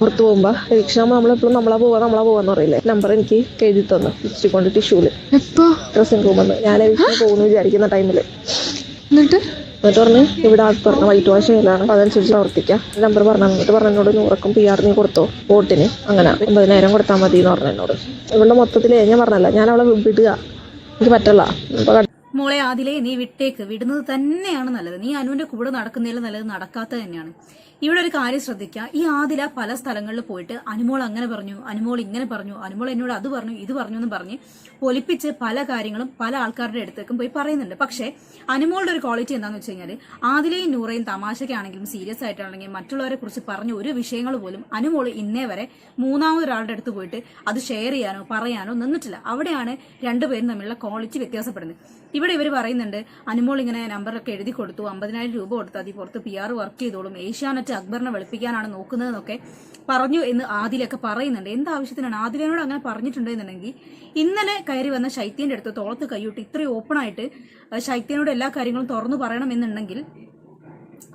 പുറത്ത് പോകുമ്പോ രക്ഷാമ്മ നമ്മളെപ്പോഴും നമ്മളാ പോവാ നമ്മളാ പോവാന്ന് പറയില്ലേ? നമ്പർ എനിക്ക് എഴുതി തന്നു ലിസ്റ്റ് കൊണ്ട് ടിഷ്യൂൽ ഡ്രസ്സിംഗ് റൂമെന്ന് ഞാൻ രക്ഷ പോകുന്നു വിചാരിക്കുന്ന ടൈമിൽ എന്നിട്ട്? എന്നിട്ട് പറഞ്ഞ് ഇവിടെ ആൾ പറഞ്ഞ വൈറ്റ് വാഷ് ചെയ്യലാണ് അതനുസരിച്ച് പ്രവർത്തിക്കാം നമ്പർ പറഞ്ഞു എന്നിട്ട് പറഞ്ഞോട് നൂറക്കും പി ആർ നീ കൊടുത്തോ? വോട്ടിന്. അങ്ങനെ ഒമ്പതിനായിരം കൊടുത്താൽ മതി എന്ന് പറഞ്ഞു എന്നോട്. ഇവിടെ മൊത്തത്തിൽ ഞാൻ പറഞ്ഞല്ല ഞാൻ അവളെ വിടുക. എനിക്ക് പറ്റല്ല. മോളെ ആദിലെ നീ വിട്ടേക്ക്. വിടുന്നത് തന്നെയാണ് നല്ലത്. നീ അനുവിന്റെ കൂടെ നടക്കുന്നതിൽ നല്ലത് നടക്കാത്തത് തന്നെയാണ്. ഇവിടെ ഒരു കാര്യം ശ്രദ്ധിക്കുക ഈ ആദില പല സ്ഥലങ്ങളിൽ പോയിട്ട് അനുമോൾ അങ്ങനെ പറഞ്ഞു അനുമോൾ ഇങ്ങനെ പറഞ്ഞു അനുമോൾ എന്നോട് അത് പറഞ്ഞു ഇത് പറഞ്ഞു എന്ന് പറഞ്ഞ് പൊലിപ്പിച്ച് പല കാര്യങ്ങളും പല ആൾക്കാരുടെ അടുത്തേക്കും പോയി പറയുന്നുണ്ട്. പക്ഷേ അനുമോളുടെ ഒരു ക്വാളിറ്റി എന്താണെന്ന് വെച്ച് കഴിഞ്ഞാൽ ആദിലയും നൂറയും തമാശയ്ക്കാണെങ്കിലും സീരിയസ് ആയിട്ടാണെങ്കിലും മറ്റുള്ളവരെ കുറിച്ച് പറഞ്ഞ ഒരു വിഷയങ്ങൾ പോലും അനുമോൾ ഇന്നേ വരെ മൂന്നാമതൊരാളുടെ അടുത്ത് പോയിട്ട് അത് ഷെയർ ചെയ്യാനോ പറയാനോ നിന്നിട്ടില്ല. അവിടെയാണ് രണ്ടുപേരും തമ്മിലുള്ള ക്വാളിറ്റി വ്യത്യാസപ്പെടുന്നത്. ഇവിടെ ഇവർ പറയുന്നുണ്ട് അനുമോൾ ഇങ്ങനെ നമ്പറൊക്കെ എഴുതി കൊടുത്തു അമ്പതിനായിരം രൂപ കൊടുത്താൽ മതി പുറത്ത് പി ആർ വർക്ക് ചെയ്തോളും ഏഷ്യാനെറ്റ് അക്ബറിനെ വെളുപ്പിക്കാനാണ് നോക്കുന്നതെന്നൊക്കെ പറഞ്ഞു എന്ന് ആദിലൊക്കെ പറയുന്നുണ്ട്. എന്ത് ആവശ്യത്തിനാണ്? ആദിലനോട് അങ്ങനെ പറഞ്ഞിട്ടുണ്ടെന്നുണ്ടെങ്കിൽ ഇന്നലെ കയറി വന്ന ശൈത്യന്റെ അടുത്ത് തോളത്ത് കൈയിട്ട് ഇത്രയും ഓപ്പണായിട്ട് ശൈത്യനോട് എല്ലാ കാര്യങ്ങളും തുറന്നു പറയണമെന്നുണ്ടെങ്കിൽ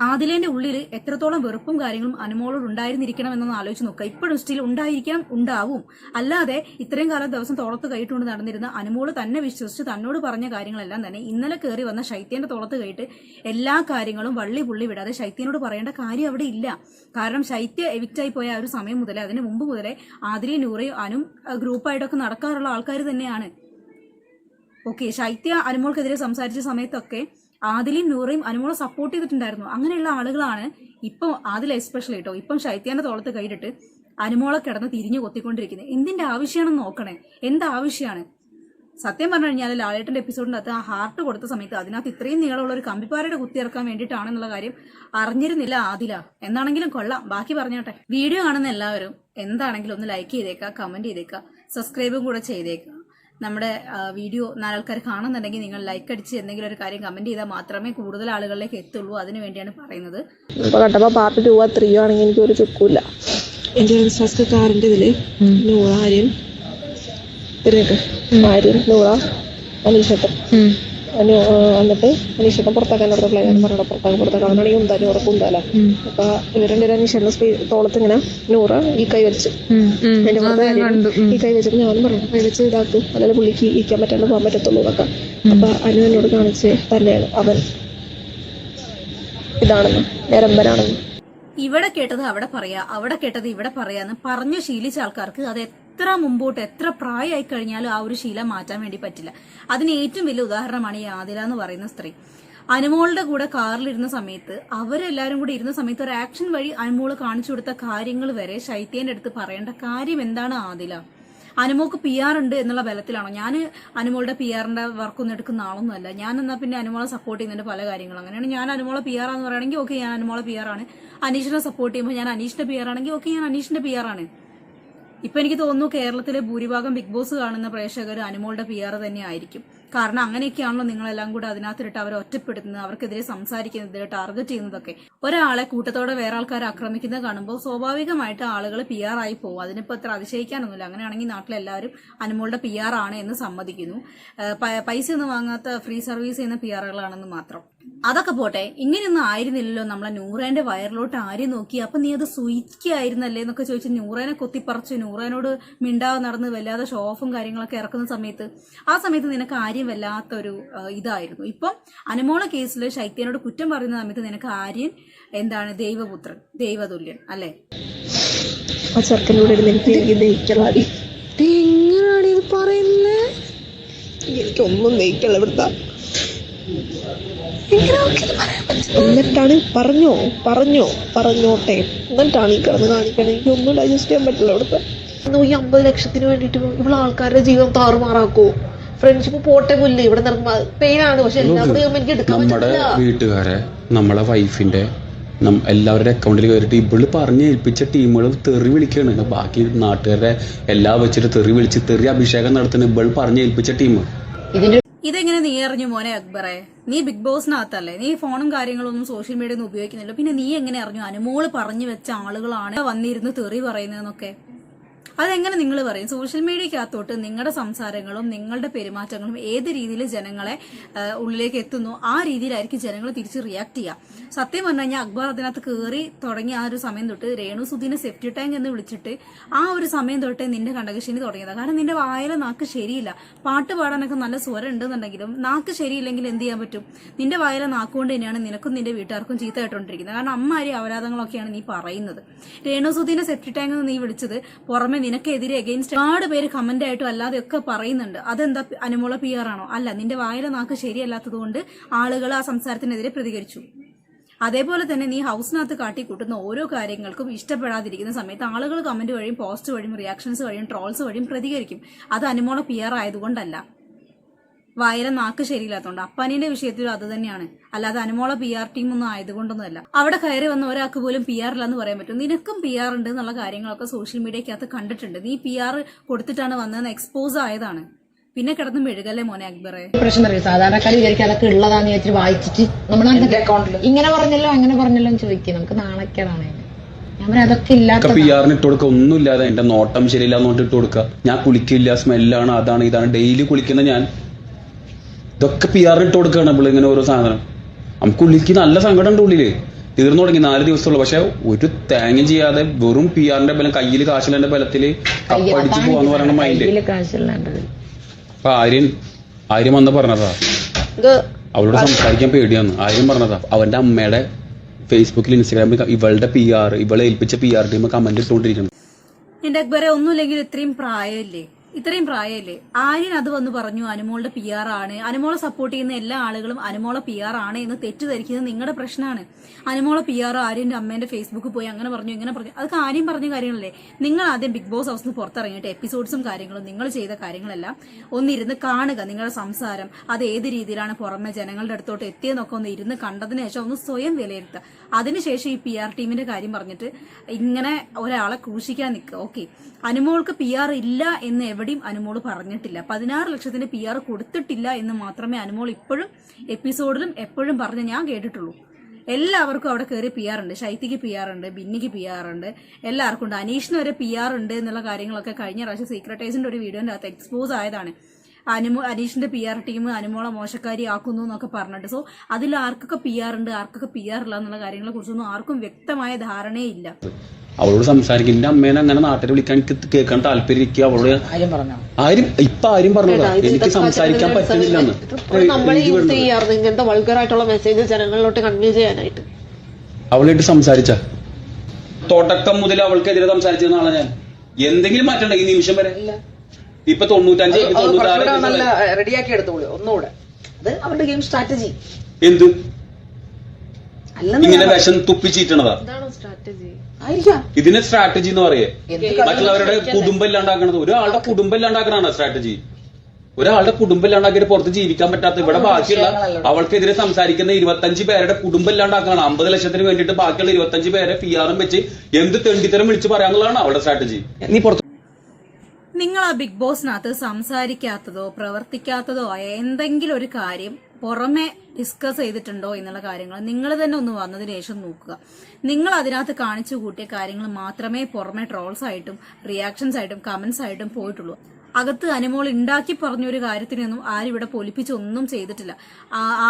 ആദിലേന്റെ ഉള്ളിൽ എത്രത്തോളം വെറുപ്പും കാര്യങ്ങളും അനുമോളോട് ഉണ്ടായിരുന്നിരിക്കണം എന്നൊന്ന് ആലോചിച്ച് നോക്കുക. ഇപ്പോഴും സ്റ്റിൽ ഉണ്ടായിരിക്കാം ഉണ്ടാവും. അല്ലാതെ ഇത്രയും കാലം ദിവസം തോളത്ത് കൈയിട്ടുകൊണ്ട് നടന്നിരുന്ന അനുമോൾ തന്നെ വിശ്വസിച്ച് തന്നോട് പറഞ്ഞ കാര്യങ്ങളെല്ലാം തന്നെ ഇന്നലെ കയറി വന്ന ശൈത്യന്റെ തോളത്ത് കൈയിട്ട് എല്ലാ കാര്യങ്ങളും വള്ളി പുള്ളി വിടാതെ ശൈത്യനോട് പറയേണ്ട കാര്യം അവിടെ ഇല്ല. കാരണം ശൈത്യ എവിക്റ്റായി പോയ ആ ഒരു സമയം മുതലേ അതിന് മുമ്പ് മുതലേ ആദിലയും നൂറയും അനും ഗ്രൂപ്പായിട്ടൊക്കെ നടക്കാറുള്ള ആൾക്കാർ തന്നെയാണ്. ഓക്കെ ശൈത്യ അനുമോൾക്കെതിരെ സംസാരിച്ച സമയത്തൊക്കെ ആദിലും നൂറയും അനുമോളെ സപ്പോർട്ട് ചെയ്തിട്ടുണ്ടായിരുന്നു. അങ്ങനെയുള്ള ആളുകളാണ് ഇപ്പം ആദിൽ എസ്പെഷ്യലി കേട്ടോ ഇപ്പം ശൈത്യാന്റെ തോളത്ത് കൈയിട്ട് അനുമോളെ കിടന്ന് തിരിഞ്ഞു കൊത്തിക്കൊണ്ടിരിക്കുന്നത്. എന്തിന്റെ ആവശ്യമാണെന്ന് നോക്കണേ. എന്താവശ്യമാണ് സത്യം പറഞ്ഞു കഴിഞ്ഞാൽ ലാലേട്ടന്റെ എപ്പിസോഡിന്റെ അകത്ത് ആ ഹാർട്ട് കൊടുത്ത സമയത്ത് അതിനകത്ത് ഇത്രയും നീളമുള്ള ഒരു കമ്പിപ്പാരയുടെ കുത്തി ഇറക്കാൻ വേണ്ടിയിട്ടാണെന്നുള്ള കാര്യം അറിഞ്ഞിരുന്നില്ല ആദില. എന്നാണെങ്കിലും കൊള്ളാം. ബാക്കി പറഞ്ഞോട്ടെ. വീഡിയോ കാണുന്ന എല്ലാവരും എന്താണെങ്കിലും ഒന്ന് ലൈക്ക് ചെയ്തേക്കുക കമന്റ് ചെയ്തേക്കുക സബ്സ്ക്രൈബും കൂടെ ചെയ്തേക്കുക നമ്മുടെ വീഡിയോ നാലാൾക്കാർ കാണുന്നുണ്ടെങ്കിൽ നിങ്ങൾ ലൈക്ക് അടിച്ച് എന്തെങ്കിലും ഒരു കാര്യം കമന്റ് ചെയ്താൽ മാത്രമേ കൂടുതൽ ആളുകളിലേക്ക് എത്തുള്ളൂ. അതിനു വേണ്ടിയാണ് പറയുന്നത്. ഇപ്പൊ കണ്ടപ്പോ പാർട്ട് ടു ആ ത്രീ ആണെങ്കിൽ എനിക്ക് ഒരു ചുക്കൂല്ല. എന്റെ വിശ്വാസ കാറിന്റെ ഇതിൽ ഇരുന്നിട്ട് ആര്യൻ നൂറ? അനീഷട്ടൻ അനു എന്നിട്ട് അനീഷട്ടൻ പുറത്താക്കാൻ അവരുടെ പ്ലേ പറഞ്ഞ പുറത്താക്കാൻ പുറത്താക്കാൻ അവനാണെങ്കിൽ ഉന്താനും ഉറപ്പ് ഉന്താല അപ്പൊ ഇവരുടെ അനീഷിന്റെ സ്പീ തോളത്ത് ഇങ്ങനെ നൂറ് ഈ കൈ വെച്ച് ഈ കൈ വെച്ചിട്ട് ഞാനും പറഞ്ഞു കൈ വെച്ച് ഇതാക്ക്. അല്ലെങ്കിൽ പുള്ളിക്ക് ഇരിക്കാൻ പറ്റാണ്ട് പോകാൻ പറ്റത്തുള്ളൂ എന്നൊക്കെ. അപ്പൊ അനു എന്നോട് കാണിച്ച് തന്നെയാണ് അവൻ ഇതാണെന്ന് നിരമ്പനാണെന്ന്. ഇവിടെ കേട്ടത് അവിടെ പറയാ അവിടെ കേട്ടത് ഇവിടെ പറയാന്ന് പറഞ്ഞു ശീലിച്ച ആൾക്കാർക്ക് അത് എത്ര മുമ്പോട്ട് എത്ര പ്രായമായി കഴിഞ്ഞാലും ആ ഒരു ശീലം മാറ്റാൻ വേണ്ടി പറ്റില്ല. അതിന് ഏറ്റവും വലിയ ഉദാഹരണമാണ് ഈ ആദില എന്ന് പറയുന്ന സ്ത്രീ. അനുമോളുടെ കൂടെ കാറിലിരുന്ന സമയത്ത് അവരെല്ലാരും കൂടെ ഇരുന്ന സമയത്ത് ഒരു ആക്ഷൻ വഴി അനുമോൾ കാണിച്ചു കൊടുത്ത കാര്യങ്ങൾ വരെ ശൈത്യന്റെ അടുത്ത് പറയേണ്ട കാര്യം എന്താണ് ആദില? അനുമോക്ക് പി ആർ ഉണ്ട് എന്നുള്ള ബലത്തിലാണോ? ഞാൻ അനുമോളുടെ പി ആറിന്റെ വർക്കൊന്നും എടുക്കുന്ന ആളൊന്നുമല്ല. ഞാൻ എന്നാൽ പിന്നെ അനുമോളെ സപ്പോർട്ട് ചെയ്യുന്നുണ്ട് പല കാര്യങ്ങളും. അങ്ങനെയാണ് ഞാൻ അനുമോളെ പി ആർ ആണെന്ന് പറയുകയാണെങ്കിൽ ഓക്കെ ഞാൻ അനുമോളെ പി ആർ ആണ്. അനീഷിനെ സപ്പോർട്ട് ചെയ്യുമ്പോൾ ഞാൻ അനീഷിന്റെ പി ആർ ആണെങ്കിൽ ഓക്കെ ഞാൻ അനീഷിന്റെ പി ആർ ആണ്. ഇപ്പൊ എനിക്ക് തോന്നുന്നു കേരളത്തിലെ ഭൂരിഭാഗം ബിഗ് ബോസ് കാണുന്ന പ്രേക്ഷകർ അനുമോളുടെ പി ആർ തന്നെ ആയിരിക്കും കാരണം അങ്ങനെയൊക്കെയാണല്ലോ നിങ്ങളെല്ലാം കൂടെ അതിനകത്തിട്ട് അവരെ ഒറ്റപ്പെടുത്തുന്നത് അവർക്കെതിരെ സംസാരിക്കുന്നത് ടാർഗറ്റ് ചെയ്യുന്നതൊക്കെ. ഒരാളെ കൂട്ടത്തോടെ വേറെ ആൾക്കാർ ആക്രമിക്കുന്നത് കാണുമ്പോൾ സ്വാഭാവികമായിട്ട് ആളുകൾ പി ആർ ആയി പോകും. അതിനിപ്പോ അത്ര അതിശയിക്കാനൊന്നുമില്ല. അങ്ങനെയാണെങ്കിൽ നാട്ടിലെല്ലാവരും അനുമോളുടെ പി ആർ ആണ് എന്ന് സമ്മതിക്കുന്നു. പൈസ ഒന്നും വാങ്ങാത്ത ഫ്രീ സർവീസ് ചെയ്യുന്ന പി ആറുകളാണെന്ന് മാത്രം. അതൊക്കെ പോട്ടെ ഇങ്ങനെയൊന്നും ആയിരുന്നില്ലല്ലോ നമ്മളെ നൂറേന്റെ വയറിലോട്ട് ആരും നോക്കി? അപ്പൊ നീ അത് സൂചിക്കായിരുന്നല്ലേ എന്നൊക്കെ ചോദിച്ച് നൂറേനെ കൊത്തിപ്പറിച്ചു നൂറേനോട് മിണ്ടാതെ നടന്ന് വല്ലാതെ ഷോഫും കാര്യങ്ങളൊക്കെ ഇറക്കുന്ന സമയത്ത് ആ സമയത്ത് നിനക്ക് ആര്യം വല്ലാത്തൊരു ഇതായിരുന്നു. ഇപ്പം അനുമോള കേസിൽ ശൈത്യനോട് കുറ്റം പറയുന്ന സമയത്ത് നിനക്ക് ആര്യൻ എന്താണ്? ദൈവപുത്രൻ ദൈവതുല്യൻ അല്ലേ? ആ എങ്ങനെയാണ് ഇത് പറയുന്നത് എനിക്കൊന്നും ദഹിക്കല്ല ഇവിടുത്തെ എന്നിട്ടാണ് പറഞ്ഞോ പറഞ്ഞോ പറഞ്ഞോട്ടെ. എന്നിട്ടാണ് ഈ കിടന്ന് കാണിക്കണേ. എനിക്കൊന്നും ഡൈജസ്റ്റ് ചെയ്യാൻ പറ്റില്ല ഇവിടുത്തെ ഇന്ന് ഈ അമ്പത് ലക്ഷത്തിന് വേണ്ടിട്ട് ഇവിടെ ആൾക്കാരുടെ ജീവിതം താറുമാറാക്കോ ഫ്രണ്ട്ഷിപ്പ് പോട്ടെ പുല്ല്. ഇവിടെ പെയിനാണ് പക്ഷെ എല്ലാം കൂടി ആകുമ്പോ എനിക്ക് എടുക്കാൻ നമ്മുടെ വീട്ടുകാരെ നമ്മളെ വൈഫിന്റെ എല്ലാവരുടെ അക്കൗണ്ടിൽ കയറിയിട്ട് ഇവൾ പറഞ്ഞ് ഏൽപ്പിച്ച ടീമുകൾ തെറി വിളിക്കുകയാണ് ബാക്കി നാട്ടുകാരെ എല്ലാം വെച്ചിട്ട് തെറി വിളിച്ച് തെറി അഭിഷേകം നടത്തുന്ന ഇവൾ പറഞ്ഞ് ഏൽപ്പിച്ച ടീം ഇതെങ്ങനെ നീ അറിഞ്ഞു മോനെ അക്ബറെ? നീ ബിഗ് ബോസിനകത്തല്ലേ? നീ ഫോണും കാര്യങ്ങളൊന്നും സോഷ്യൽ മീഡിയ ഒന്നും ഉപയോഗിക്കുന്നില്ല പിന്നെ നീ എങ്ങനെ അറിഞ്ഞു? അനുമോൾ പറഞ്ഞു വെച്ച ആളുകളാണ് വന്നിരുന്ന് തെറി പറയുന്നതെന്നൊക്കെ. അതെങ്ങനെ നിങ്ങൾ പറയും? സോഷ്യൽ മീഡിയക്കകത്തോട്ട് നിങ്ങളുടെ സംസാരങ്ങളും നിങ്ങളുടെ പെരുമാറ്റങ്ങളും ഏത് രീതിയിൽ ജനങ്ങളെ ഉള്ളിലേക്ക് എത്തുന്നു ആ രീതിയിലായിരിക്കും ജനങ്ങൾ തിരിച്ച് റിയാക്ട് ചെയ്യുക. സത്യം പറഞ്ഞു കഴിഞ്ഞാൽ അക്ബർ അതിനകത്ത് കയറി തുടങ്ങിയ ആ ഒരു സമയം തൊട്ട് രേണു സുധീനെ സെഫ്റ്റി ടാങ്ക് എന്ന് വിളിച്ചിട്ട് ആ ഒരു സമയം തൊട്ടേ നിന്റെ കണ്ടകശിനി തുടങ്ങിയതാണ്. കാരണം നിന്റെ വായന നാക്ക് ശരിയില്ല. പാട്ട് പാടാനൊക്കെ നല്ല സ്വരം ഉണ്ടെന്നുണ്ടെങ്കിലും നാക്ക് ശരിയില്ലെങ്കിൽ എന്ത് ചെയ്യാൻ പറ്റും? നിന്റെ വായന നാക്കുകൊണ്ട് തന്നെയാണ് നിനക്കും നിന്റെ വീട്ടുകാർക്കും ചീത്ത കാരണം അമ്മാരി അപരാധങ്ങളൊക്കെയാണ് നീ പറയുന്നത്. രേണു സുധീനെ സെഫ്റ്റി ടാങ്ക് എന്ന് നീ വിളിച്ചത് പുറമെ നിനക്കെതിരെ അഗെയിൻസ്റ്റ് ഒരുപാട് പേര് കമന്റ് ആയിട്ടും അല്ലാതെ ഒക്കെ പറയുന്നുണ്ട്. അതെന്താ അനുമോള പി ആണോ? അല്ല നിന്റെ വായിലെ നാക്ക് ശരിയല്ലാത്തത് കൊണ്ട് ആളുകൾ ആ സംസാരത്തിനെതിരെ പ്രതികരിച്ചു. അതേപോലെ തന്നെ നീ ഹൗസിനകത്ത് കാട്ടിക്കൂട്ടുന്ന ഓരോ കാര്യങ്ങൾക്കും ഇഷ്ടപ്പെടാതിരിക്കുന്ന സമയത്ത് ആളുകൾ കമന്റ് വഴിയും പോസ്റ്റ് വഴിയും റിയാക്ഷൻസ് വഴിയും ട്രോൾസ് വഴിയും പ്രതികരിക്കും. അത് അനുമോള പി ആർ ആയതുകൊണ്ടല്ല. വായര നാക്ക് ശരിയില്ലാത്തതുകൊണ്ട് അപ്പാനിന്റെ വിഷയത്തിലും അത് തന്നെയാണ്. അല്ലാതെ അനുമോള പി ആർ ടീം ഒന്നും ആയതുകൊണ്ടൊന്നുമല്ല. അവിടെ കയറി വന്ന ഒരാൾക്ക് പോലും പി ആർ ഇല്ലെന്ന് പറയാൻ പറ്റും. നിനക്കും പി ആർ ഉണ്ട് എന്നുള്ള കാര്യങ്ങളൊക്കെ സോഷ്യൽ മീഡിയക്കകത്ത് കണ്ടിട്ടുണ്ട്. നീ പി ആർ കൊടുത്തിട്ടാണ് വന്നതെന്ന് എക്സ്പോസ് ആയതാണ്. പിന്നെ കിടന്ന് മെഴുകല്ലേ മോനെ അക്ബറെ? പ്രശ്നം അറിയാം? സാധാരണക്കാർ വിചാരിക്കും അതൊക്കെ ഉള്ളതാന്ന് വിചാരിച്ചിട്ട് വായിച്ചിട്ട് നമ്മൾ ഇങ്ങനെ പറഞ്ഞല്ലോ അങ്ങനെ പറഞ്ഞല്ലോ എന്ന് ചോദിക്കും. നമുക്ക് നാണക്കേടാണ് ഇട്ട് കൊടുക്കുക ഒന്നുമില്ലാതെ എന്റെ നോട്ടം ശരിയില്ലാന്ന് പറഞ്ഞിട്ട് ഇട്ട് കൊടുക്കുക ഞാൻ കുളിക്കില്ല സ്മെല്ലാണ് അതാണ് ഇതാണ്. ഡെയിലി കുളിക്കുന്ന ഞാൻ. ഇതൊക്കെ പി ആറിന് ഇട്ട് കൊടുക്കുകയാണ് നമ്മൾ ഇങ്ങനെ ഓരോ സാധനം. നമുക്ക് ഉള്ളിക്ക് നല്ല സങ്കടം ഉണ്ട് ഉള്ളിൽ. തീർന്നു തുടങ്ങി നാല് ദിവസമുള്ളൂ പക്ഷെ ഒരു തേങ്ങ ചെയ്യാതെ വെറും പി ആറിന്റെ ബലം കയ്യിൽ കാശിലെ ബലത്തിൽ കപ്പടിച്ച് പോവാന്ന് പറയണ മൈൻഡ് അപ്പൊ ആര്യൻ ആര്യം വന്ന പറഞ്ഞതാ. അവരോട് അവളോട് സംസാരിക്കാൻ പേടിയാന്ന് ആര്യം പറഞ്ഞതാ അവന്റെ അമ്മയുടെ ഫേസ്ബുക്കിൽ ഇൻസ്റ്റാഗ്രാമിൽ ഇവളുടെ പി ആർ ഇവളെ ഏൽപ്പിച്ച പി ആർ ടീം കമന്റ് ഇട്ടുകൊണ്ടിരിക്കണം എന്റെ അക്ബറെ ഒന്നുമില്ലെങ്കിൽ ഇത്രയും പ്രായമില്ലേ ഇത്രയും പ്രായമല്ലേ ആര്യൻ അത് വന്ന് പറഞ്ഞു അനുമോളുടെ പി ആർ ആണ്. അനുമോളെ സപ്പോർട്ട് ചെയ്യുന്ന എല്ലാ ആളുകളും അനുമോളെ പി ആർ ആണ് എന്ന് തെറ്റിദ്ധരിക്കുന്നത് നിങ്ങളുടെ പ്രശ്നമാണ് അനുമോളെ പി ആർ ആര്യന്റെ അമ്മേന്റെ ഫേസ്ബുക്ക് പോയി അങ്ങനെ പറഞ്ഞു ഇങ്ങനെ പറഞ്ഞു. അതൊക്കെ ആര്യം പറഞ്ഞ കാര്യങ്ങളല്ലേ? നിങ്ങൾ ആദ്യം ബിഗ് ബോസ് ഹൗസിൽ നിന്ന് പുറത്തിറങ്ങിയിട്ട് എപ്പിസോഡ്സും കാര്യങ്ങളും നിങ്ങൾ ചെയ്ത കാര്യങ്ങളെല്ലാം ഒന്നിരുന്ന് കാണുക നിങ്ങളുടെ സംസാരം അത് ഏത് രീതിയിലാണ് പുറമെ ജനങ്ങളുടെ അടുത്തോട്ട് എത്തിയെന്നൊക്കെ ഒന്ന് ഇരുന്ന് കണ്ടതിന് ശേഷം ഒന്ന് സ്വയം വിലയിരുത്തുക. അതിനുശേഷം ഈ പി ആർ ടീമിന്റെ കാര്യം പറഞ്ഞിട്ട് ഇങ്ങനെ ഒരാളെ ക്രൂശിക്കാൻ നിൽക്കുക ഓക്കെ അനുമോൾക്ക് പി ആർ ഇല്ല എന്ന് എവിടെയും അനുമോൾ പറഞ്ഞിട്ടില്ല. പതിനാറ് ലക്ഷത്തിന്റെ പി ആർ കൊടുത്തിട്ടില്ല എന്ന് മാത്രമേ അനുമോൾ ഇപ്പോഴും എപ്പിസോഡിലും എപ്പോഴും പറഞ്ഞ് ഞാൻ കേട്ടിട്ടുള്ളൂ. എല്ലാവർക്കും അവിടെ കയറി പി ആർ ഉണ്ട്. ശൈത്യക്ക് പി ആർ ഉണ്ട് ബിന്നിക്ക് പി ആർ ഉണ്ട് എല്ലാവർക്കും ഉണ്ട്. അനീഷിന് വരെ പി ആർ ഉണ്ട് എന്നുള്ള കാര്യങ്ങളൊക്കെ കഴിഞ്ഞ പ്രാവശ്യം സീക്രട്ടൈസിന്റെ ഒരു വീഡിയോന്റെ അകത്ത് എക്സ്പോസ് ആയതാണ്. അനുമോ അനീഷിന്റെ പി ആർ ടീം അനുമോളെ മോശക്കാരി ആക്കുന്നു എന്നൊക്കെ പറഞ്ഞിട്ട്. സോ അതിൽ ആർക്കൊക്കെ പി ആർ ഉണ്ട് ആർക്കൊക്കെ പി ആർ ഇല്ല എന്നുള്ള കാര്യങ്ങളെ കുറിച്ചൊന്നും ആർക്കും വ്യക്തമായ ധാരണയില്ല അവളോട് സംസാരിക്കും. എന്റെ അമ്മേനെ അങ്ങനെ നാട്ടിൽ വിളിക്കാൻ എനിക്ക് കേൾക്കാൻ താല്പര്യം ഇരിക്കുക. അവളോട് ആരും ഇപ്പൊ ആരും പറഞ്ഞതാ എനിക്ക് സംസാരിക്കാൻ പറ്റുന്നില്ലെന്ന് ചെയ്യാനായിട്ട്. അവളായിട്ട് സംസാരിച്ച? തുടക്കം മുതൽ അവൾക്കെതിരെ സംസാരിച്ചിരുന്ന ആളാ ഞാൻ. എന്തെങ്കിലും മാറ്റണ്ട ഈ നിമിഷം വരെ? ഇപ്പൊ തൊണ്ണൂറ്റഞ്ച് റെഡിയാക്കി എടുത്തോളൂ ഒന്നുകൂടെ. അത് അവരുടെ ഗെയിം സ്ട്രാറ്റജി എന്ത്? ഇങ്ങനെ വിഷം തുപ്പിച്ചീറ്റണതാ. ഇതിനെ സ്ട്രാറ്റജി എന്ന് പറയേ. മറ്റുള്ളവരുടെ കുടുംബം ഇല്ലാണ്ടാക്കണത് ഒരാളുടെ കുടുംബം ഇല്ലാണ്ടാക്കണാണ് സ്ട്രാറ്റജി ഒരാളുടെ കുടുംബം ഇല്ലാണ്ടാക്കിയിട്ട് പുറത്ത് ജീവിക്കാൻ പറ്റാത്ത ഇവിടെ ബാക്കിയുള്ള അവൾക്കെതിരെ സംസാരിക്കുന്ന ഇരുപത്തഞ്ച് പേരുടെ കുടുംബം ഇല്ലാണ്ടാക്കാണ് അമ്പത് ലക്ഷത്തിന് വേണ്ടിട്ട് ബാക്കിയുള്ള ഇരുപത്തഞ്ച് പേരെ പി ആറും വെച്ച് എന്ത് തെണ്ടിത്തരം വിളിച്ച് പറയാന്നുള്ളതാണ് അവളുടെ സ്ട്രാറ്റജി നീ പുറത്ത് നിങ്ങൾ ആ ബിഗ് ബോസിനകത്ത് സംസാരിക്കാത്തതോ പ്രവർത്തിക്കാത്തതോ ആയ എന്തെങ്കിലും ഒരു കാര്യം പുറമെ ഡിസ്കസ് ചെയ്തിട്ടുണ്ടോ എന്നുള്ള കാര്യങ്ങൾ നിങ്ങൾ തന്നെ ഒന്ന് വന്നതിന് ശേഷം നോക്കുക. നിങ്ങൾ അതിനകത്ത് കാണിച്ചു കൂട്ടിയ കാര്യങ്ങൾ മാത്രമേ പുറമെ ട്രോൾസ് ആയിട്ടും റിയാക്ഷൻസ് ആയിട്ടും കമന്റ്സ് ആയിട്ടും പോയിട്ടുള്ളൂ. അകത്ത് അനുമോൾ ഉണ്ടാക്കി പറഞ്ഞൊരു കാര്യത്തിനൊന്നും ആരും ഇവിടെ പൊലിപ്പിച്ചൊന്നും ചെയ്തിട്ടില്ല.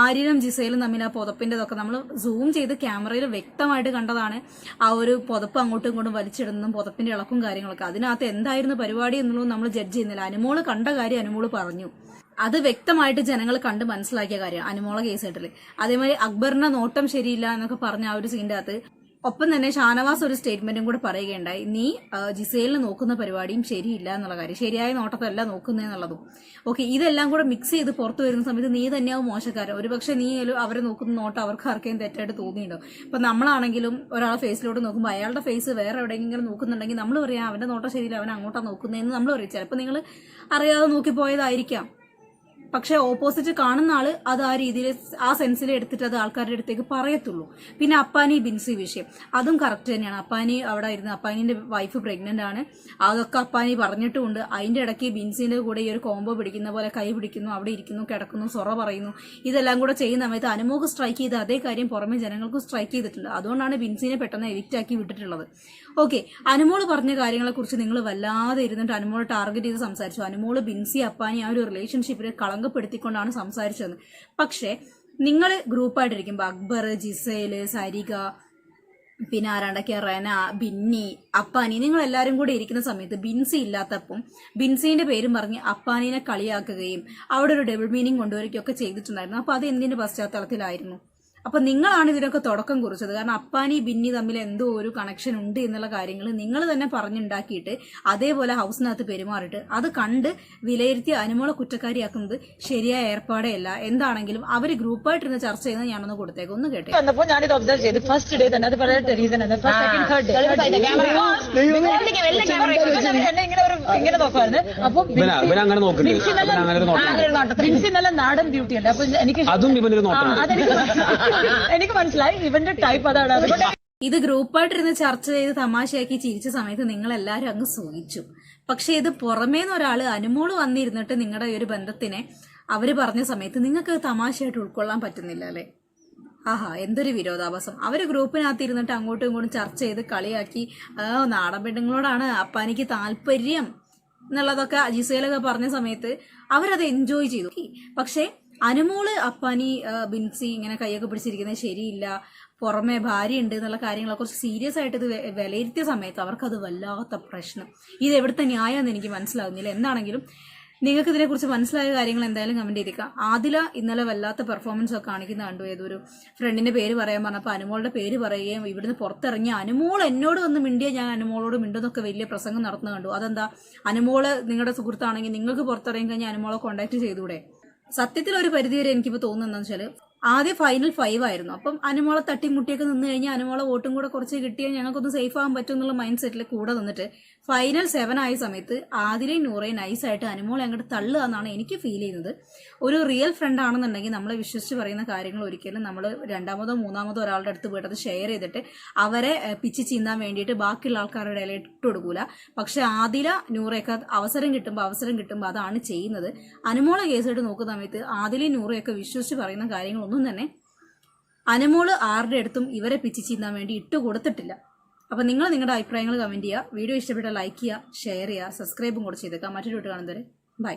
ആര്യനും ജിസയിലും തമ്മിൽ ആ പുതപ്പിന്റെതൊക്കെ നമ്മൾ സൂം ചെയ്ത് ക്യാമറയിൽ വ്യക്തമായിട്ട് കണ്ടതാണ് ആ ഒരു പുതപ്പ് അങ്ങോട്ടും ഇങ്ങോട്ടും വലിച്ചിടുന്നതും പുതപ്പിന്റെ ഇളക്കും കാര്യങ്ങളൊക്കെ. അതിനകത്ത് എന്തായിരുന്നു പരിപാടി എന്നുള്ളതും നമ്മൾ ജഡ്ജ് ചെയ്യുന്നില്ല. അനുമോൾ കണ്ട കാര്യം അനുമോൾ പറഞ്ഞു. അത് വ്യക്തമായിട്ട് ജനങ്ങൾ കണ്ട് മനസ്സിലാക്കിയ കാര്യം അനുമോള കേസ് കേട്ടില്ലേ? അതേമാതിരി അക്ബറിന്റെ നോട്ടം ശരിയില്ല എന്നൊക്കെ പറഞ്ഞ ആ ഒരു സീന്റെ അകത്ത് ഒപ്പം തന്നെ ഷാനവാസ് ഒരു സ്റ്റേറ്റ്മെന്റും കൂടെ പറയുകയുണ്ടായി നീ ജിസേലിന് നോക്കുന്ന പരിപാടിയും ശരിയില്ല എന്നുള്ള കാര്യം ശരിയായ നോട്ടത്തല്ല നോക്കുന്നതെന്നുള്ളതും ഓക്കെ ഇതെല്ലാം കൂടെ മിക്സ് ചെയ്ത് പുറത്തു വരുന്ന സമയത്ത് നീ തന്നെയാവും മോശക്കാരൻ. ഒരുപക്ഷെ നീ അവരെ നോക്കുന്ന നോട്ടം അവർക്ക് ആർക്കെയും തെറ്റായിട്ട് തോന്നിയിട്ടുണ്ടോ? ഇപ്പൊ നമ്മളാണെങ്കിലും ഒരാളെ ഫേസിലോട്ട് നോക്കുമ്പോൾ അയാളുടെ ഫേസ് വേറെ എവിടെയെങ്കിലും നോക്കുന്നുണ്ടെങ്കിൽ നമ്മൾ പറയാം അവന്റെ നോട്ടം ശരിയില്ല അവൻ അങ്ങോട്ടാണ് നോക്കുന്നതെന്ന് നമ്മൾ പറയും. ചിലപ്പോൾ നിങ്ങൾ അറിയാതെ നോക്കിപ്പോയതായിരിക്കാം. പക്ഷെ ഓപ്പോസിറ്റ് കാണുന്ന ആൾ അത് ആ രീതിയിൽ ആ സെൻസിൽ എടുത്തിട്ട് അത് ആൾക്കാരുടെ അടുത്തേക്ക് പറയത്തുള്ളൂ. പിന്നെ അപ്പാനി ബിൻസി വിഷയം. അതും കറക്റ്റ് തന്നെയാണ്. അപ്പാനി അവിടെ ഇരുന്ന് അപ്പാനിന്റെ വൈഫ് പ്രഗ്നന്റ് ആണ്. അതൊക്കെ അപ്പാനി പറഞ്ഞിട്ടുമുണ്ട്. അതിന്റെ ഇടയ്ക്ക് ബിൻസിന്റെ കൂടെ ഈ ഒരു കോംബോ പിടിക്കുന്ന പോലെ കൈ പിടിക്കുന്നു അവിടെ ഇരിക്കുന്നു കിടക്കുന്നു സൊറ പറയുന്നു. ഇതെല്ലാം കൂടെ ചെയ്യുന്ന സമയത്ത് അനുമോഹ് സ്ട്രൈക്ക് ചെയ്ത അതേ കാര്യം പുറമെ ജനങ്ങൾക്ക് സ്ട്രൈക്ക് ചെയ്തിട്ടുണ്ട്. അതുകൊണ്ടാണ് ബിൻസിനെ പെട്ടെന്ന് എവിക്റ്റ് ആക്കി വിട്ടിട്ടുള്ളത്. ഓക്കെ അനുമോൾ പറഞ്ഞ കാര്യങ്ങളെക്കുറിച്ച് നിങ്ങൾ വല്ലാതെ ഇരുന്നിട്ട് അനുമോളെ ടാർഗറ്റ് ചെയ്ത് സംസാരിച്ചു. അനുമോൾ ബിൻസി അപ്പാനി ആ ഒരു റിലേഷൻഷിപ്പിനെ കളങ്കപ്പെടുത്തിക്കൊണ്ടാണ് സംസാരിച്ചത് പക്ഷേ നിങ്ങൾ ഗ്രൂപ്പായിട്ടിരിക്കുമ്പോൾ അക്ബർ ജിസേൽ സരിക പിന്നെ ആരാണ്ടൊക്കെ റെന ബിന്നി അപ്പാനി നിങ്ങൾ എല്ലാവരും കൂടെ ഇരിക്കുന്ന സമയത്ത് ബിൻസി ഇല്ലാത്തപ്പം ബിൻസിന്റെ പേരും പറഞ്ഞ് അപ്പാനിനെ കളിയാക്കുകയും അവിടെ ഒരു ഡബിൾ മീനിങ് കൊണ്ടുവരികയൊക്കെ ചെയ്തിട്ടുണ്ടായിരുന്നു. അപ്പൊ അത് എന്തിന്റെ പശ്ചാത്തലത്തിലായിരുന്നു? അപ്പൊ നിങ്ങളാണ് ഇതിനൊക്കെ തുടക്കം കുറിച്ചത് കാരണം അപ്പാനി ബിന്നി തമ്മിൽ എന്തോ ഒരു കണക്ഷൻ ഉണ്ട് എന്നുള്ള കാര്യങ്ങൾ നിങ്ങൾ തന്നെ പറഞ്ഞുണ്ടാക്കിയിട്ട് അതേപോലെ ഹൗസിനകത്ത് പെരുമാറിയിട്ട് അത് കണ്ട് വിലയിരുത്തി അനുമോളെ കുറ്റക്കാരിയാക്കുന്നത് ശരിയായ ഏർപ്പാടേ അല്ല എന്താണെങ്കിലും അവർ ഗ്രൂപ്പായിട്ടിരുന്ന് ചർച്ച ചെയ്യുന്നത് ഞാനൊന്ന് കൊടുത്തേക്ക് ഒന്ന് കേട്ടെ ഞാനിത് ഒബ്സർവ് ചെയ്തു ഫസ്റ്റ് ഡേ തന്നെ അത് റീസൺ എന്നെ ഇങ്ങനെ ഒരു ഇങ്ങനെ നോക്കുമായിരുന്നു അപ്പൊ ഇവന അങ്ങനെ നോക്കുന്നുണ്ട് നല്ല നാടൻ ബ്യൂട്ടി അല്ലേ? അപ്പൊ എനിക്ക് അതും ഇവനൊരു അതെനിക്ക് എനിക്ക് മനസ്സിലായി. ഇവന്റെ ടൈപ്പ് അതാണ്. അതുകൊണ്ട് ഇത് ഗ്രൂപ്പായിട്ടിരുന്ന് ചർച്ച ചെയ്ത് തമാശയാക്കി ചിരിച്ച സമയത്ത് നിങ്ങൾ എല്ലാവരും അങ്ങ് സൂചിച്ചു. പക്ഷെ ഇത് പുറമേന്ന് ഒരാൾ അനുമോൾ വന്നിരുന്നിട്ട് നിങ്ങളുടെ ഈ ഒരു ബന്ധത്തിനെ അവർ പറഞ്ഞ സമയത്ത് നിങ്ങൾക്ക് തമാശയായിട്ട് ഉൾക്കൊള്ളാൻ പറ്റുന്നില്ല അല്ലേ? ആഹാ എന്തൊരു വിരോധാഭാസം. അവർ ഗ്രൂപ്പിനകത്ത് ഇരുന്നിട്ട് അങ്ങോട്ടും ഇങ്ങോട്ടും ചർച്ച ചെയ്ത് കളിയാക്കി. നാടൻ പെണ്ണുങ്ങളോടാണ് അപ്പാനിക്ക് താല്പര്യം എന്നുള്ളതൊക്കെ അജിസയിലൊക്കെ പറഞ്ഞ സമയത്ത് അവരത് എൻജോയ് ചെയ്തു. പക്ഷേ അനുമോൾ അപ്പാനി ബിൻസി ഇങ്ങനെ കൈയൊക്കെ പിടിച്ചിരിക്കുന്നത് ശരിയില്ല. പുറമെ ഭാര്യ ഉണ്ട് എന്നുള്ള കാര്യങ്ങളെ കുറച്ച് സീരിയസ് ആയിട്ട് ഇത് വിലയിരുത്തിയ സമയത്ത് അവർക്കത് വല്ലാത്ത പ്രശ്നം. ഇത് എവിടുത്തെ ന്യായമെന്ന് എനിക്ക് മനസ്സിലാകുന്നില്ല എന്താണെങ്കിലും നിങ്ങൾക്ക് ഇതിനെക്കുറിച്ച് മനസ്സിലായ കാര്യങ്ങൾ എന്തായാലും കമന്റ് ചെയ്തേക്കാം ആദില ഇന്നലെ വല്ലാത്ത പെർഫോമൻസ് ഒക്കെ കാണിക്കുന്ന കണ്ടു. ഏതൊരു ഫ്രണ്ടിന്റെ പേര് പറയാൻ പറഞ്ഞപ്പോൾ അനുമോളുടെ പേര് പറയുകയും ഇവിടുന്ന് പുറത്തിറങ്ങി അനുമോൾ എന്നോട് വന്ന് മിണ്ടിയ ഞാൻ അനുമോളോട് മിണ്ടുന്നൊക്കെ വലിയ പ്രസംഗം നടത്തുന്ന കണ്ടു. അതെന്താ? അനുമോൾ നിങ്ങളുടെ സുഹൃത്താണെങ്കിൽ നിങ്ങൾക്ക് പുറത്തിറങ്ങി കഴിഞ്ഞാൽ അനുമോളെ കോൺടാക്ട് ചെയ്തുകൂടെ? സത്യത്തിൽ ഒരു പരിധി വരെ എനിക്കിപ്പോൾ തോന്നുന്നതെന്ന് വെച്ചാൽ ആദ്യം ഫൈനൽ ഫൈവ് ആയിരുന്നു. അപ്പം അനുമോളെ തട്ടിമുട്ടിയൊക്കെ നിന്ന് കഴിഞ്ഞാൽ അനുമോളെ വോട്ടും കൂടെ കുറച്ച് കിട്ടിയാൽ ഞങ്ങൾക്കൊന്ന് സേഫ് ആകാൻ പറ്റും എന്നുള്ള മൈൻഡ് സെറ്റിൽ കൂടെ നിന്നിട്ട് ഫൈനൽ സെവൻ ആയ സമയത്ത് ആദിലയും നൂറയും നൈസായിട്ട് അനുമോളെ അങ്ങോട്ട് തള്ളുക എന്നാണ് എനിക്ക് ഫീൽ ചെയ്യുന്നത്. ഒരു റിയൽ ഫ്രണ്ട് ആണെന്നുണ്ടെങ്കിൽ നമ്മളെ വിശ്വസിച്ച് പറയുന്ന കാര്യങ്ങൾ ഒരിക്കലും നമ്മൾ രണ്ടാമതോ മൂന്നാമതോ ഒരാളുടെ അടുത്ത് പോയിട്ട് അത് ഷെയർ ചെയ്തിട്ട് അവരെ പിച്ച് ചീന്താൻ വേണ്ടിയിട്ട് ബാക്കിയുള്ള ആൾക്കാരുടെ ഇടയിൽ ഇട്ട് കൊടുക്കൂല. പക്ഷെ ആദില നൂറയൊക്കെ അവസരം കിട്ടുമ്പോൾ അവസരം കിട്ടുമ്പോൾ അതാണ് ചെയ്യുന്നത്. അനുമോളെ കേസായിട്ട് നോക്കുന്ന സമയത്ത് ആദിലയും നൂറയൊക്കെ വിശ്വസിച്ച് പറയുന്ന കാര്യങ്ങളൊന്നും തന്നെ അനമോൾ ആരുടെ അടുത്തും ഇവരെ പിച്ച് ചീന്താൻ വേണ്ടി ഇട്ട് കൊടുത്തിട്ടില്ല. അപ്പൊ നിങ്ങൾ നിങ്ങളുടെ അഭിപ്രായങ്ങൾ കമന്റ് ചെയ്യുക. വീഡിയോ ഇഷ്ടപ്പെട്ടാൽ ലൈക്ക് ചെയ്യുക ഷെയർ ചെയ്യുക സബ്സ്ക്രൈബും കൂടെ ചെയ്തേക്കാം മറ്റൊരു വീട്ട് കാണുന്നവരെ ബൈ